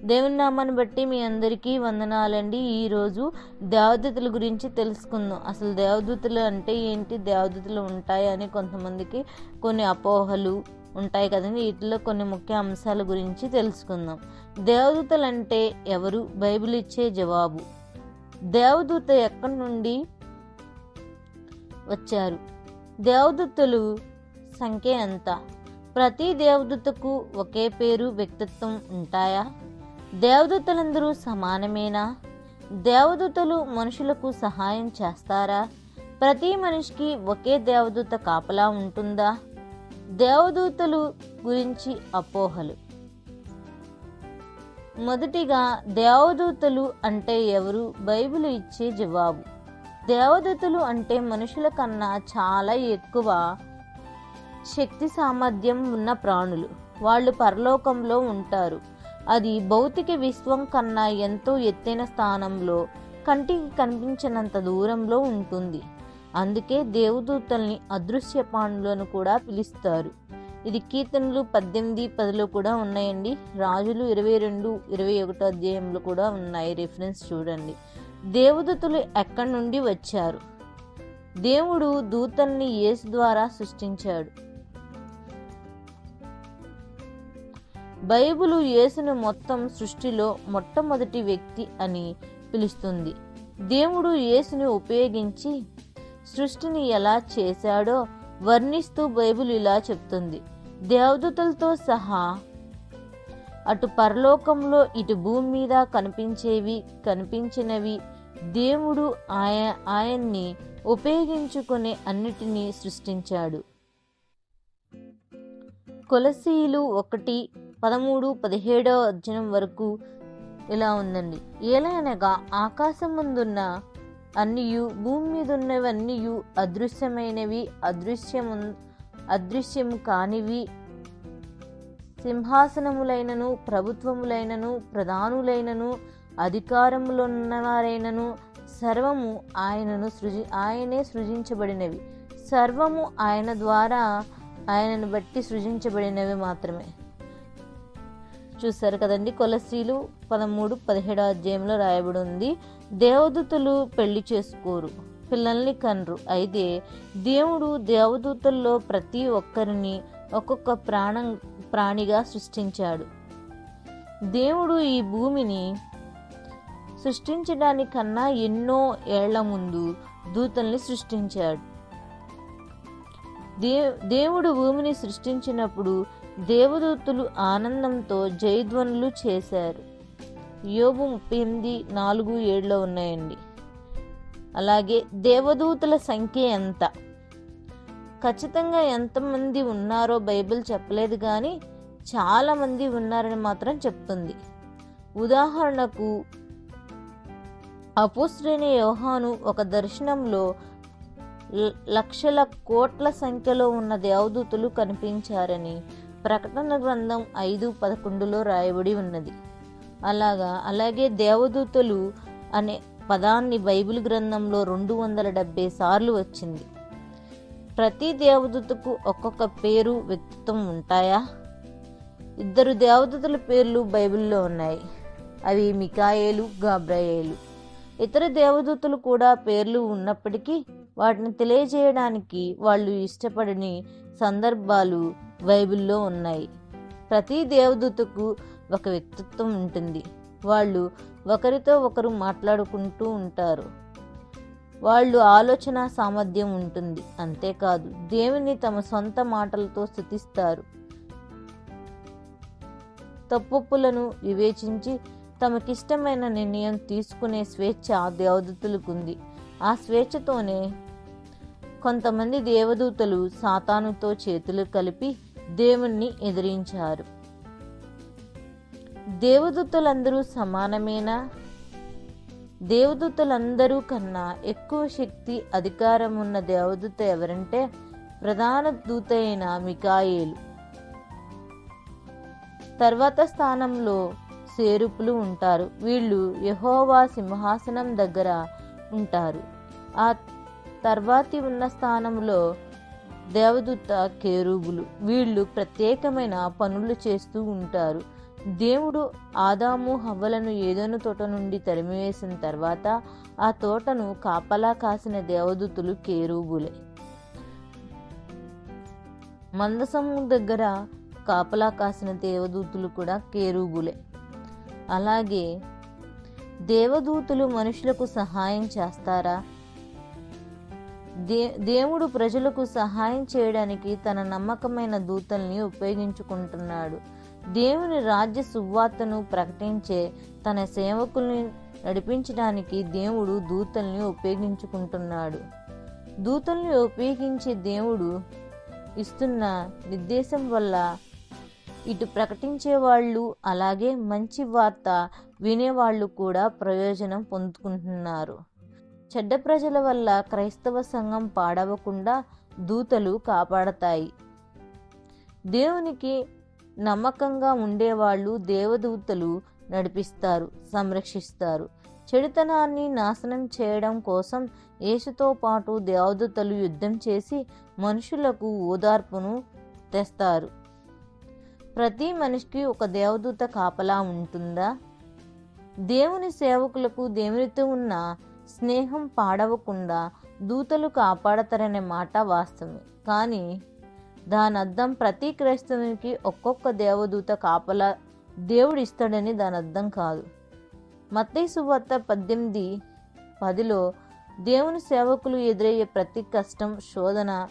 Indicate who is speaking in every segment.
Speaker 1: దేవుని నామాన్ని బట్టి మీ అందరికీ వందనాలండి. ఈరోజు దేవదూతల గురించి తెలుసుకుందాం. అసలు దేవదూతలు అంటే ఏంటి? దేవదూతలు ఉంటాయి అని కొంతమందికి కొన్ని అపోహలు ఉంటాయి కదండి. వీటిలో కొన్ని ముఖ్య అంశాల గురించి తెలుసుకుందాం. దేవదూతలు అంటే ఎవరు? బైబిల్ ఇచ్చే జవాబు. దేవదూత ఎక్కడి నుండి వచ్చారు? దేవదూతలు సంఖ్య ఎంత? ప్రతి దేవదూతకు ఒకే పేరు వ్యక్తిత్వం ఉంటాయా? దేవదూతలందరూ సమానమేనా? దేవదూతలు మనుషులకు సహాయం చేస్తారా? ప్రతి మనిషికి ఒకే దేవదూత కాపలా ఉంటుందా? దేవదూతలు గురించి అపోహలు. మొదటిగా దేవదూతలు అంటే ఎవరు? బైబిల్ ఇచ్చే జవాబు. దేవదూతలు అంటే మనుషుల కన్నా చాలా ఎక్కువ శక్తి సామర్థ్యం ఉన్న ప్రాణులు. వాళ్ళు పరలోకంలో ఉంటారు. అది భౌతిక విశ్వం కన్నా ఎంతో ఎత్తైన స్థానంలో కంటికి కనిపించినంత దూరంలో ఉంటుంది. అందుకే దేవదూతల్ని అదృశ్య పాండులను కూడా పిలుస్తారు. ఇది కీర్తనలు పద్దెనిమిది పదిలో కూడా ఉన్నాయండి. రాజులు ఇరవై రెండు ఇరవై ఒకటో అధ్యాయంలో కూడా ఉన్నాయి. రిఫరెన్స్ చూడండి. దేవదూతలు ఎక్కడి నుండి వచ్చారు? దేవుడు దూతల్ని యేసు ద్వారా సృష్టించాడు. బైబులు యేసును మొత్తం సృష్టిలో మొట్టమొదటి వ్యక్తి అని పిలుస్తుంది. దేవుడు యేసుని ఉపయోగించి సృష్టిని ఎలా చేశాడో వర్ణిస్తూ బైబిల్ ఇలా చెప్తుంది. దేవదూతలతో సహా అటు పరలోకంలో ఇటు భూమి మీద కనిపించేవి కనిపించినవి దేవుడు ఆయ ఆయన్ని ఉపయోగించుకునే అన్నిటినీ సృష్టించాడు. కొలసీలు ఒకటి పదమూడు పదిహేడవ అధ్యయనం వరకు ఇలా ఉందండి. ఏలైనగా ఆకాశం ముందున్న అన్నియు భూమి మీద ఉన్నవన్నీయు అదృశ్యమైనవి అదృశ్యము అదృశ్యము కానివి. సింహాసనములైనను ప్రభుత్వములైనను ప్రధానులైనను అధికారములున్నవారైనను సర్వము ఆయనను సృజి ఆయనే సృజించబడినవి. సర్వము ఆయన ద్వారా ఆయనను బట్టి సృజించబడినవి మాత్రమే. చూశారు కదండి. కొలసీలు పదమూడు పదిహేడో అధ్యాయంలో రాయబడి ఉంది దేవదూతలు పెళ్ళి చేసుకోరు పిల్లల్ని కనరు. అయితే దేవుడు దేవదూతల్లో ప్రతి ఒక్కరిని ఒక్కొక్క ప్రాణం ప్రాణిగా సృష్టించాడు. దేవుడు ఈ భూమిని సృష్టించడానికన్నా ఎన్నో ఏళ్ళ ముందు దూతల్ని సృష్టించాడు. దే దేవుడు భూమిని సృష్టించినప్పుడు దేవదూతులు ఆనందంతో జయధ్వనులు చేశారు. యోబు ముప్పై ఎనిమిది నాలుగు ఏడులో ఉన్నాయండి. అలాగే దేవదూతల సంఖ్య ఎంత? ఖచ్చితంగా ఎంతమంది ఉన్నారో బైబిల్ చెప్పలేదు కానీ చాలామంది ఉన్నారని మాత్రం చెప్తుంది. ఉదాహరణకు అపుశ్రేణి యోహాను ఒక దర్శనంలో లక్షల కోట్ల సంఖ్యలో ఉన్న దేవదూతలు కనిపించారని ప్రకటన గ్రంథం ఐదు పదకొండులో రాయబడి ఉన్నది. అలాగా అలాగే దేవదూతలు అనే పదాన్ని బైబిల్ గ్రంథంలో రెండు వందల డెబ్బై సార్లు వచ్చింది. ప్రతి దేవదూతకు ఒక్కొక్క పేరు వ్యక్తిత్వం ఉంటాయా? ఇద్దరు దేవదూతల పేర్లు బైబిల్లో ఉన్నాయి. అవి మికాయేలు గాబ్రాయేలు. ఇతర దేవదూతలు కూడా పేర్లు ఉన్నప్పటికీ వాటిని తెలియజేయడానికి వాళ్ళు ఇష్టపడని సందర్భాలు బైబిల్లో ఉన్నాయి. ప్రతి దేవదూతకు ఒక వ్యక్తిత్వం ఉంటుంది. వాళ్ళు ఒకరితో ఒకరు మాట్లాడుకుంటూ ఉంటారు. వాళ్ళు ఆలోచన సామర్థ్యం ఉంటుంది. అంతేకాదు దేవుని తమ సొంత మాటలతో స్థుతిస్తారు. తప్పులను వివేచించి తమకిష్టమైన నిర్ణయం తీసుకునే స్వేచ్ఛ దేవదూతలకుంది. ఆ స్వేచ్ఛతోనే కొంతమంది దేవదూతలు సాతానుతో చేతులు కలిపి దేవుణ్ణి ఎదిరించారు. దేవదూతలందరూ సమానమేనా? దేవదూతలందరూ కన్నా ఎక్కువ శక్తి అధికారం ఉన్న దేవదూత ఎవరంటే ప్రధాన దూత అయిన మికాయేలు. తర్వాత స్థానంలో సేరుపులు ఉంటారు. వీళ్ళు యహోవా సింహాసనం దగ్గర ఉంటారు. ఆ తర్వాతి ఉన్న స్థానంలో దేవదూత కేరూబులు వీళ్ళు ప్రత్యేకమైన పనులు చేస్తూ ఉంటారు. దేవుడు ఆదాము హవ్వలను ఏదోను తోట నుండి తరిమివేసిన తర్వాత ఆ తోటను కాపలా కాసిన దేవదూతులు కేరూబులే. మందసము దగ్గర కాపలా కాసిన దేవదూతులు కూడా కేరూబులే. అలాగే దేవదూతులు మనుషులకు సహాయం చేస్తారా? దే దేవుడు ప్రజలకు సహాయం చేయడానికి తన నమ్మకమైన దూతల్ని ఉపయోగించుకుంటున్నాడు. దేవుని రాజ్య సువార్తను ప్రకటించే తన సేవకుల్ని నడిపించడానికి దేవుడు దూతల్ని ఉపయోగించుకుంటున్నాడు. దూతల్ని ఉపయోగించే దేవుడు ఇస్తున్న నిర్దేశం వల్ల ఇటు ప్రకటించే వాళ్ళు అలాగే మంచి వార్త వినేవాళ్ళు కూడా ప్రయోజనం పొందుకుంటున్నారు. చెడ్డ ప్రజల వల్ల క్రైస్తవ సంఘం పాడవకుండా దూతలు కాపాడతాయి. దేవునికి నమ్మకంగా ఉండేవాళ్ళు దేవదూతలు నడిపిస్తారు సంరక్షిస్తారు. చెడుతనాన్ని నాశనం చేయడం కోసం యేసుతో పాటు దేవదూతలు యుద్ధం చేసి మనుషులకు ఓదార్పును తెస్తారు. ప్రతి మనిషికి ఒక దేవదూత కాపలా ఉంటుందా? దేవుని సేవకులకు దేవునితో ఉన్న స్నేహం పాడవకుండా దూతలు కాపాడతారనే మాట వాస్తవమే. కానీ దాని అర్థం ప్రతి క్రైస్తవునికి ఒక్కొక్క దేవదూత కాపలా దేవుడు ఇస్తాడని దాని అర్థం కాదు. మత్తయి సువార్త పద్దెనిమిది పదిలో దేవుని సేవకులు ఎదురయ్యే ప్రతి కష్టం శోధన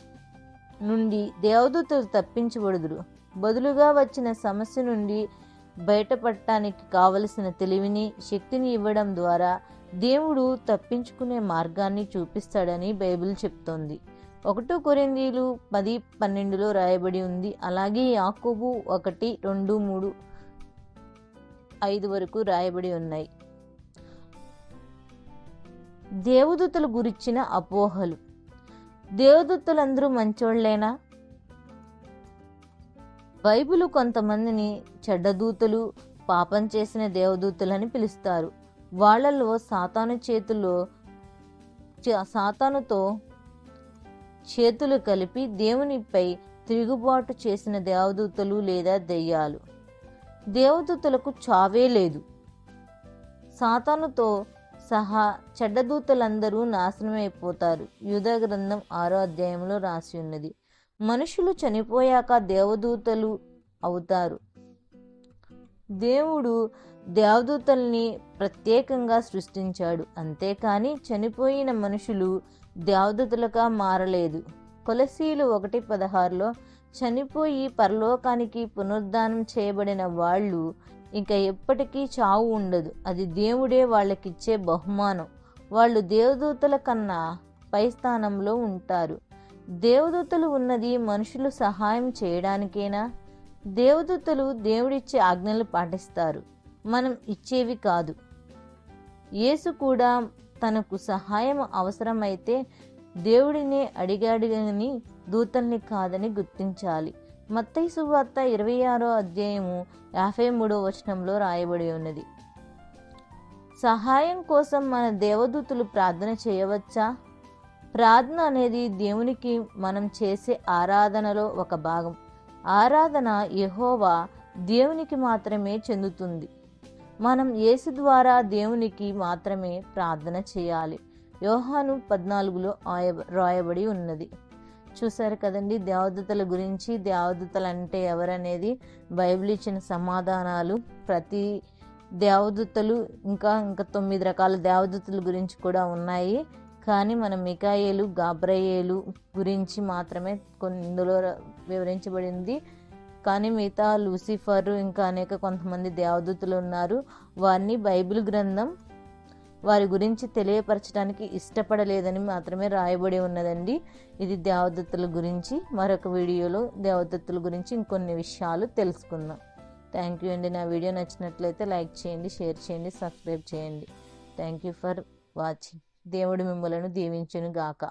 Speaker 1: నుండి దేవదూతలు తప్పించబడుదురు. బదులుగా వచ్చిన సమస్య నుండి బయటపడటానికి కావలసిన తెలివిని శక్తిని ఇవ్వడం ద్వారా దేవుడు తప్పించుకునే మార్గాన్ని చూపిస్తాడని బైబిల్ చెప్తోంది. ఒకటో కొరిందీలు పది పన్నెండులో రాయబడి ఉంది. అలాగే యాకోబు ఒకటి రెండు మూడు ఐదు వరకు రాయబడి ఉన్నాయి. దేవదూతల గురించిన అపోహలు. దేవదూతలందరూ మంచోళ్ళేనా? బైబిలు కొంతమందిని చెడ్డదూతలు పాపం చేసిన దేవదూతలని పిలుస్తారు. వాళ్ళలో సాతాను చేతులు సాతానుతో చేతులు కలిపి దేవునిపై తిరుగుబాటు చేసిన దేవదూతలు లేదా దెయ్యాలు. దేవదూతలకు చావే లేదు. సాతానుతో సహా చెడ్డదూతలందరూ నాశనమైపోతారు. యూద గ్రంథం ఆరో అధ్యాయంలో రాసి ఉన్నది. మనుషులు చనిపోయాక దేవదూతలు అవుతారు. దేవుడు దేవదూతల్ని ప్రత్యేకంగా సృష్టించాడు. అంతేకాని చనిపోయిన మనుషులు దేవదూతలుగా మారలేదు. కొలసీలు ఒకటి పదహారులో చనిపోయి పరలోకానికి పునరుద్ధానం చేయబడిన వాళ్ళు ఇంకా ఎప్పటికీ చావు ఉండదు. అది దేవుడే వాళ్ళకిచ్చే బహుమానం. వాళ్ళు దేవదూతల కన్నా పై స్థానంలో ఉంటారు. దేవదూతలు ఉన్నది మనుషులు సహాయం చేయడానికేనా? దేవదూతలు దేవుడిచ్చే ఆజ్ఞలు పాటిస్తారు. మనం ఇచ్చేవి కాదు. యేసు కూడా తనకు సహాయం అవసరమైతే దేవుడినే అడిగాడు అని దూతల్ని కాదని గుర్తించాలి. మత్తయి సువార్త ఇరవై ఆరో అధ్యాయము యాభై మూడో వచనంలో రాయబడి ఉన్నది. సహాయం కోసం మన దేవదూతలు ప్రార్థన చేయవచ్చా? ప్రార్థన అనేది దేవునికి మనం చేసే ఆరాధనలో ఒక భాగం. ఆరాధన యహోవా దేవునికి మాత్రమే చెందుతుంది. మనం యేసు ద్వారా దేవునికి మాత్రమే ప్రార్థన చేయాలి. యోహాను పద్నాలుగులో ఆయ- రాయబడి ఉన్నది. చూశారు కదండి దేవదూతల గురించి. దేవదూతలు అంటే ఎవరనేది? బైబిల్ ఇచ్చిన సమాధానాలు. ప్రతి దేవదూతలు ఇంకా ఇంకా తొమ్మిది రకాల దేవదూతల గురించి కూడా ఉన్నాయి. కానీ మన మికాయేలు గాబ్రయేలు గురించి మాత్రమే కొన్ని ఇందులో వివరించబడింది. కానీ మిగతా లూసిఫర్ ఇంకా అనేక కొంతమంది దేవదూతలు ఉన్నారు. వారిని బైబిల్ గ్రంథం వారి గురించి తెలియపరచడానికి ఇష్టపడలేదని మాత్రమే రాయబడి ఉన్నదండి. ఇది దేవదత్తుల గురించి. మరొక వీడియోలో దేవదత్తుల గురించి ఇంకొన్ని విషయాలు తెలుసుకుందాం. థ్యాంక్ యూ అండి. నా వీడియో నచ్చినట్లయితే లైక్ చేయండి షేర్ చేయండి సబ్స్క్రైబ్ చేయండి. Thank you for watching. దేవుడు మిమ్మలను దీవించును గాక